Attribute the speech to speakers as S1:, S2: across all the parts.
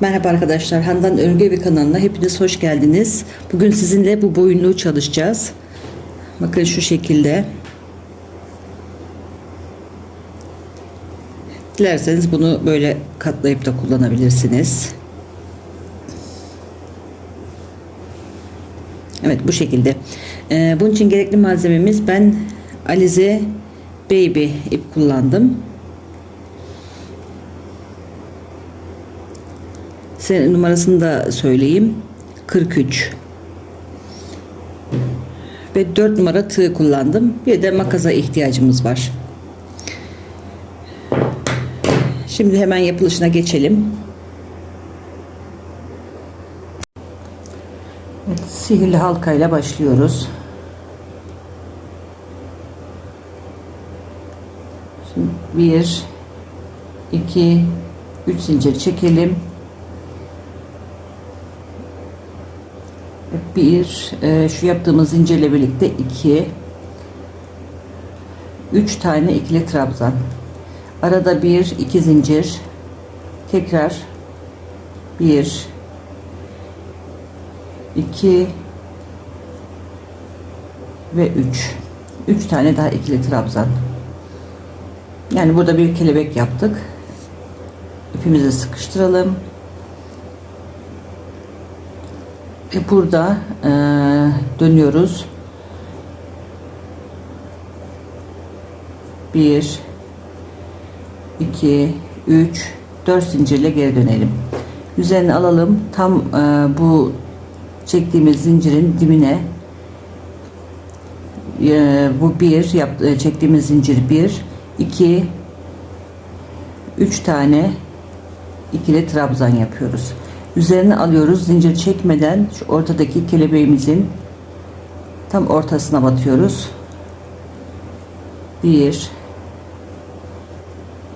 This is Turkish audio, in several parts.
S1: Merhaba arkadaşlar, Handan Örgü Evi kanalına hepiniz hoş geldiniz. Bugün sizinle bu boyunluğu çalışacağız. Bakın şu şekilde. Dilerseniz bunu böyle katlayıp da kullanabilirsiniz. Evet bu şekilde. Ee, bunun için gerekli malzememiz ben Alize Baby ip kullandım. Senin numarasını da söyleyeyim. 43. Ve 4 numara tığ kullandım. Bir de makasa ihtiyacımız var. Şimdi hemen yapılışına geçelim. Sihirli halkayla başlıyoruz. Şimdi 1 2 3 zincir çekelim. Bir e, şu yaptığımız zincirle birlikte iki üç tane ikili trabzan. Arada bir iki zincir. Tekrar bir iki ve üç. Üç tane daha ikili trabzan. Yani burada bir kelebek yaptık. İpimizi sıkıştıralım Ve burada e, dönüyoruz. Bir, iki, üç, dört zincirle geri dönelim. Üzerine alalım. Tam e, bu çektiğimiz zincirin dibine e, bu bir yap, e, çektiğimiz zincir bir, iki, üç tane ikili trabzan yapıyoruz. Üzerine alıyoruz. Zincir çekmeden şu ortadaki kelebeğimizin tam ortasına batıyoruz. 1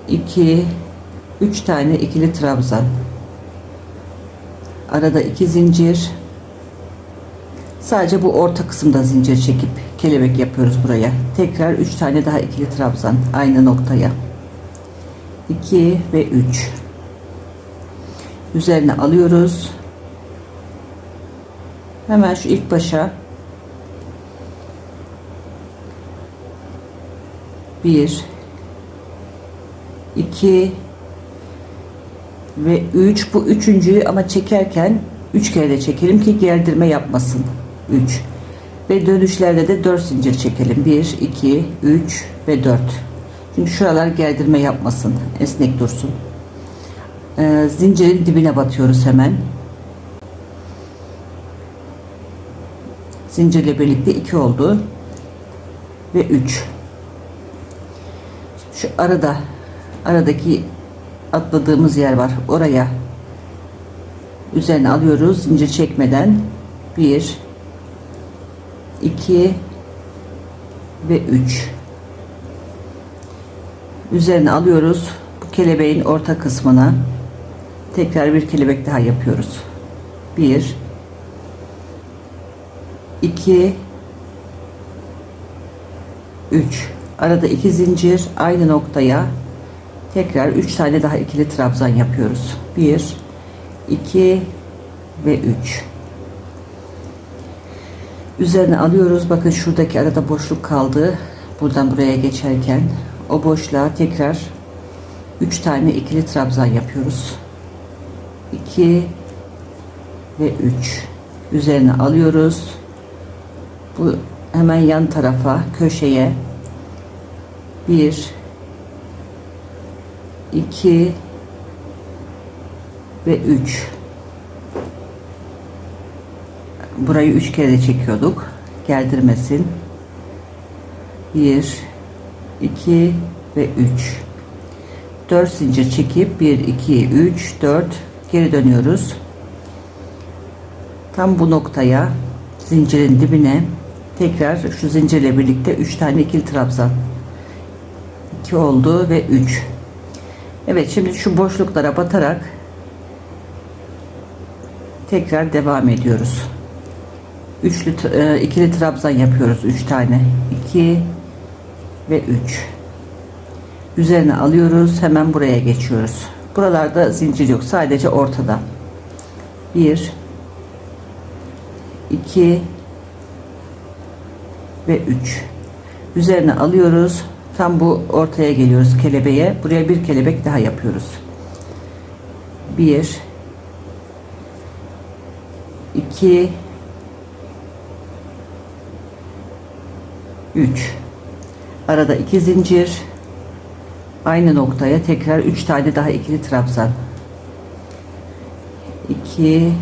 S1: 2 3 tane ikili trabzan. Arada iki zincir. Sadece bu orta kısımda zincir çekip kelebek yapıyoruz buraya. Tekrar 3 tane daha ikili trabzan aynı noktaya. 2 ve 3 üzerine alıyoruz. Hemen şu ilk başa bir iki ve üç bu üçüncüyü ama çekerken üç kere de çekelim ki gerdirme yapmasın. Üç ve dönüşlerde de dört zincir çekelim. Bir, iki, üç ve dört. Çünkü şuralar gerdirme yapmasın. Esnek dursun e, zincirin dibine batıyoruz hemen. Zincirle birlikte 2 oldu. Ve 3. Şu arada aradaki atladığımız yer var. Oraya üzerine alıyoruz. Zincir çekmeden 1 2 ve 3 üzerine alıyoruz bu kelebeğin orta kısmına tekrar bir kelebek daha yapıyoruz. 1 2 3 arada iki zincir aynı noktaya tekrar 3 tane daha ikili trabzan yapıyoruz. 1 2 ve 3 üzerine alıyoruz. Bakın şuradaki arada boşluk kaldı. Buradan buraya geçerken o boşluğa tekrar 3 tane ikili trabzan yapıyoruz. 2 ve 3 üzerine alıyoruz. Bu hemen yan tarafa köşeye. 1 2 ve 3 burayı 3 kere de çekiyorduk. Geldirmesin. 1 2 ve 3 4 zincir çekip 1 2 3 4 geri dönüyoruz. Tam bu noktaya zincirin dibine tekrar şu zincirle birlikte 3 tane ikili trabzan. 2 oldu ve 3. Evet şimdi şu boşluklara batarak tekrar devam ediyoruz. Üçlü e, ikili trabzan yapıyoruz 3 tane. 2 ve 3. Üzerine alıyoruz. Hemen buraya geçiyoruz Buralarda zincir yok. Sadece ortada. 1 2 ve 3 üzerine alıyoruz. Tam bu ortaya geliyoruz kelebeğe. Buraya bir kelebek daha yapıyoruz. 1 2 3 arada iki zincir aynı noktaya tekrar 3 tane daha ikili trabzan. 2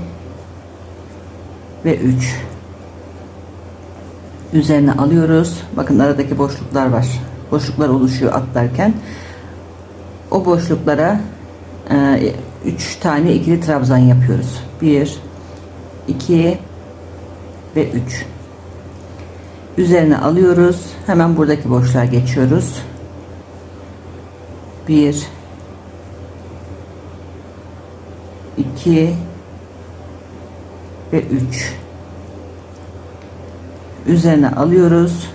S1: ve 3 üzerine alıyoruz. Bakın aradaki boşluklar var. Boşluklar oluşuyor atlarken. O boşluklara 3 tane ikili trabzan yapıyoruz. 1 2 ve 3 üzerine alıyoruz. Hemen buradaki boşluğa geçiyoruz 1 2 ve 3 üzerine alıyoruz.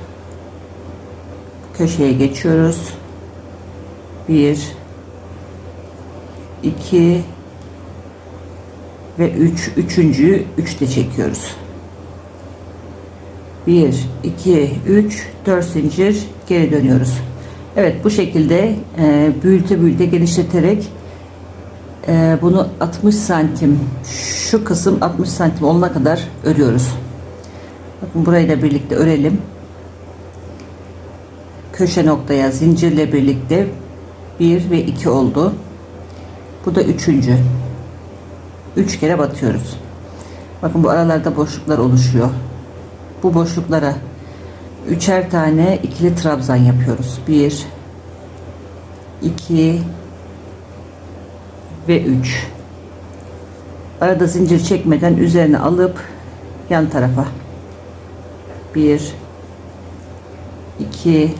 S1: Köşeye geçiyoruz. 1 2 ve 3 üçüncüyü 3 de çekiyoruz. 1 2 3 4 zincir. Geri dönüyoruz Evet bu şekilde e, büyüte büyüte genişleterek e, bunu 60 santim şu kısım 60 santim olana kadar örüyoruz. Bakın burayı da birlikte örelim. Köşe noktaya zincirle birlikte 1 ve 2 oldu. Bu da üçüncü. 3 kere batıyoruz. Bakın bu aralarda boşluklar oluşuyor. Bu boşluklara üçer tane ikili trabzan yapıyoruz. 1 2 ve 3 arada zincir çekmeden üzerine alıp yan tarafa. 1 2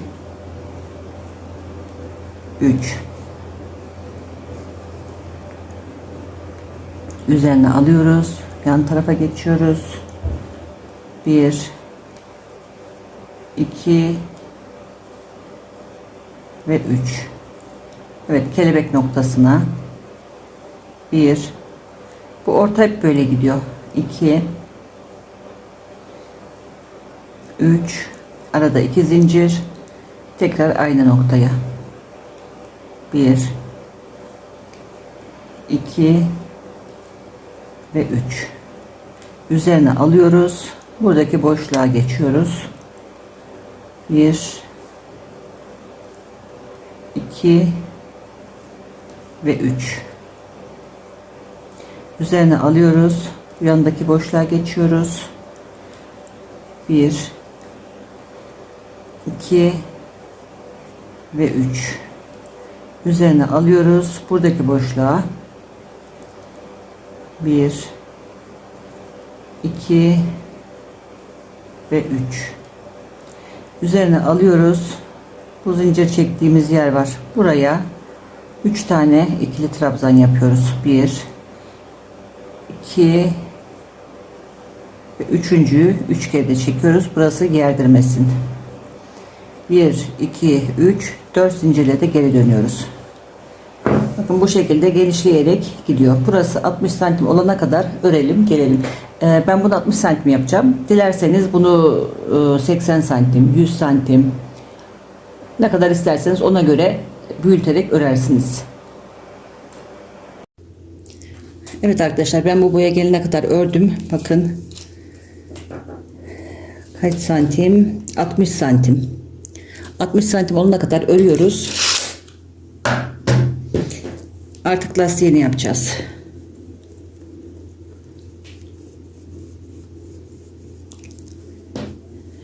S1: 3 üzerine alıyoruz. Yan tarafa geçiyoruz. 1 2 ve 3 Evet kelebek noktasına. 1 bu orta hep böyle gidiyor. 2 3 arada 2 zincir. Tekrar aynı noktaya. 1 2 ve 3 üzerine alıyoruz. Buradaki boşluğa geçiyoruz 1 2 ve 3 üzerine alıyoruz. Yanındaki boşluğa geçiyoruz. 1 2 ve 3 üzerine alıyoruz. Buradaki boşluğa. 1 2 ve 3 üzerine alıyoruz. Bu zincir çektiğimiz yer var. Buraya 3 tane ikili trabzan yapıyoruz. 1 2 ve üçüncüyü 3 kere de çekiyoruz. Burası gerdirmesin. 1 2 3 4 zincirle de geri dönüyoruz bakın bu şekilde genişleyerek gidiyor. Burası 60 santim olana kadar örelim gelelim. Ee, ben bunu 60 santim yapacağım. Dilerseniz bunu e, 80 santim 100 santim ne kadar isterseniz ona göre büyüterek örersiniz. Evet arkadaşlar ben bu boya gelene kadar ördüm. Bakın kaç santim? 60 santim. 60 santim olana kadar örüyoruz artık lastiğini yapacağız.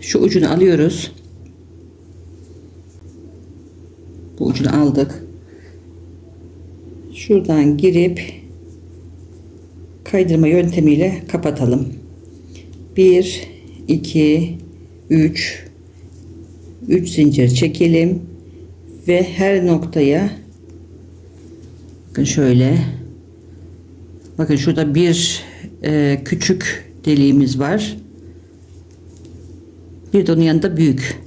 S1: Şu ucunu alıyoruz. Bu ucunu aldık. Şuradan girip kaydırma yöntemiyle kapatalım. 1 2 3 3 zincir çekelim ve her noktaya bakın şöyle bakın şurada bir e, küçük deliğimiz var bir de onun yanında büyük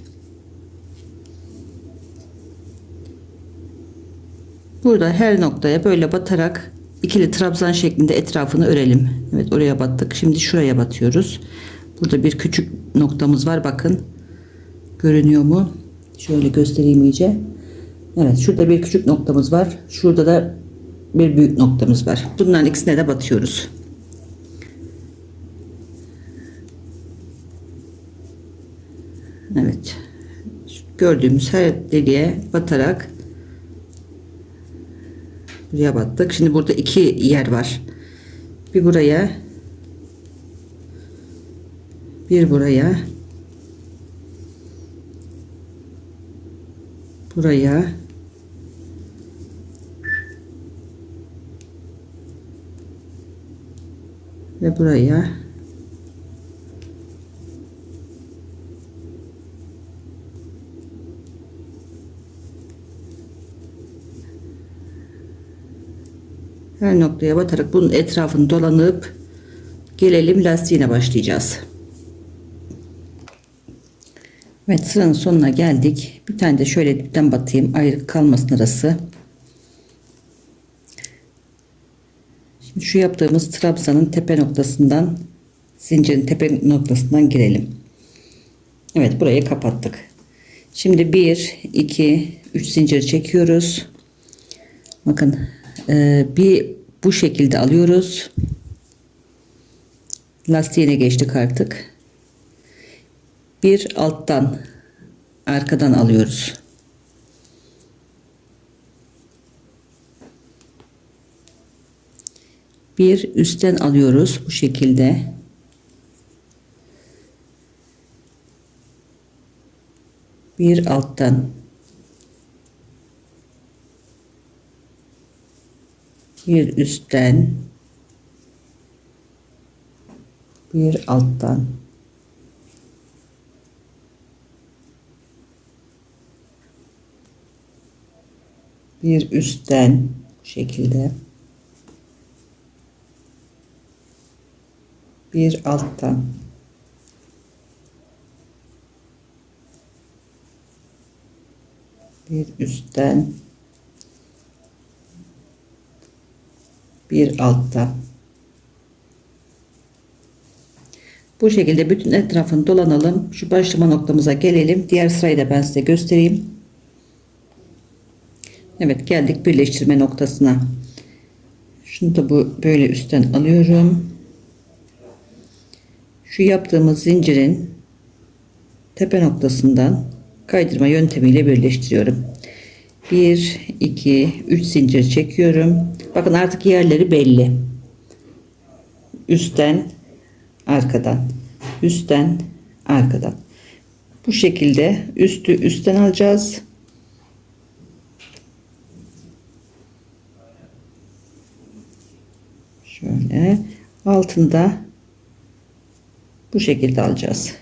S1: Burada her noktaya böyle batarak ikili trabzan şeklinde etrafını örelim. Evet oraya battık. Şimdi şuraya batıyoruz. Burada bir küçük noktamız var. Bakın. Görünüyor mu? Şöyle göstereyim iyice. Evet şurada bir küçük noktamız var. Şurada da bir büyük noktamız var. Bunların ikisine de batıyoruz. Evet. Gördüğümüz her deliğe batarak buraya battık. Şimdi burada iki yer var. Bir buraya bir buraya buraya ve buraya her noktaya batarak bunun etrafını dolanıp gelelim lastiğine başlayacağız. Evet sıranın sonuna geldik. Bir tane de şöyle dipten batayım ayrı kalmasın arası. Şimdi şu yaptığımız trabzanın tepe noktasından zincirin tepe noktasından girelim. Evet burayı kapattık. Şimdi 1 2 3 zincir çekiyoruz. Bakın e, bir bu şekilde alıyoruz. Lastiğine geçtik artık. Bir alttan arkadan alıyoruz. Bir üstten alıyoruz bu şekilde. Bir alttan. Bir üstten. Bir alttan. Bir üstten bu şekilde bir alttan bir üstten. Bir alttan bu şekilde bütün etrafını dolanalım. Şu başlama noktamıza gelelim. Diğer sırayı da ben size göstereyim. Evet geldik birleştirme noktasına. Şunu da bu böyle üstten alıyorum şu yaptığımız zincirin tepe noktasından kaydırma yöntemiyle birleştiriyorum. 1 2 3 zincir çekiyorum. Bakın artık yerleri belli. Üstten arkadan. Üstten arkadan. Bu şekilde üstü üstten alacağız. Şöyle. Altında bu şekilde alacağız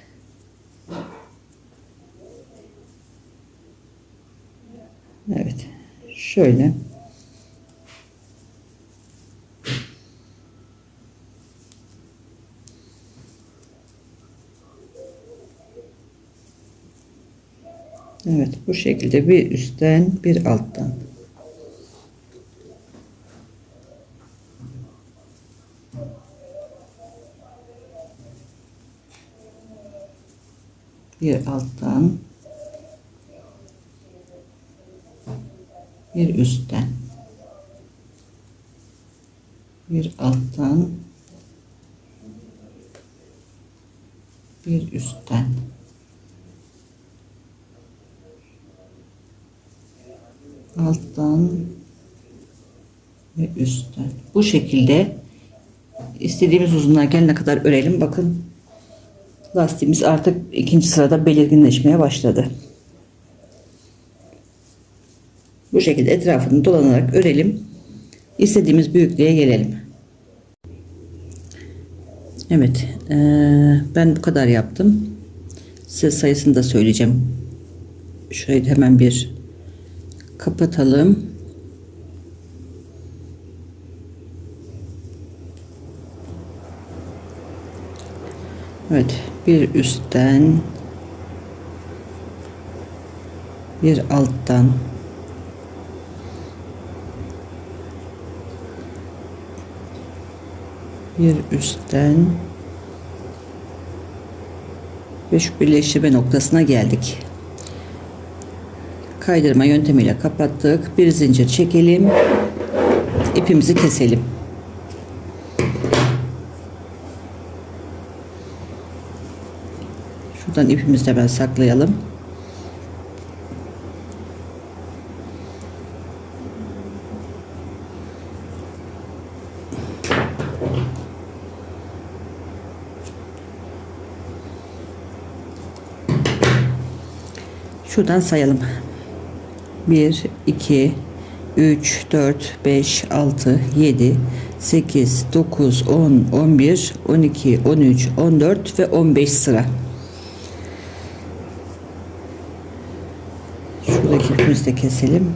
S1: Evet. Şöyle. Evet bu şekilde bir üstten bir alttan. Bir alttan. Bir üstten. Bir alttan. Bir üstten. Alttan ve üstten. Bu şekilde istediğimiz uzunluğa gelene kadar örelim? Bakın lastiğimiz artık ikinci sırada belirginleşmeye başladı. Bu şekilde etrafını dolanarak örelim istediğimiz büyüklüğe gelelim. Evet eee, ben bu kadar yaptım. Size sayısını da söyleyeceğim. Da hemen bir kapatalım Evet bir üstten bir alttan bir üstten ve şu birleştirme noktasına geldik. Kaydırma yöntemiyle kapattık. Bir zincir çekelim. ipimizi keselim. Şuradan ipimizi de ben saklayalım. Şuradan sayalım. 1, 2, 3, 4, 5, 6, 7, 8, 9, 10, 11, 12, 13, 14 ve 15 sıra. Şuradaki ipimizi de keselim.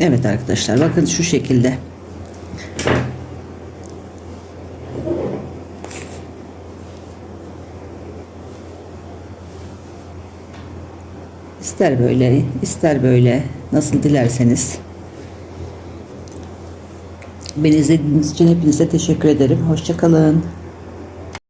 S1: Evet arkadaşlar bakın şu şekilde. İster böyle, ister böyle, nasıl dilerseniz. Beni izlediğiniz için hepinize teşekkür ederim. Hoşçakalın.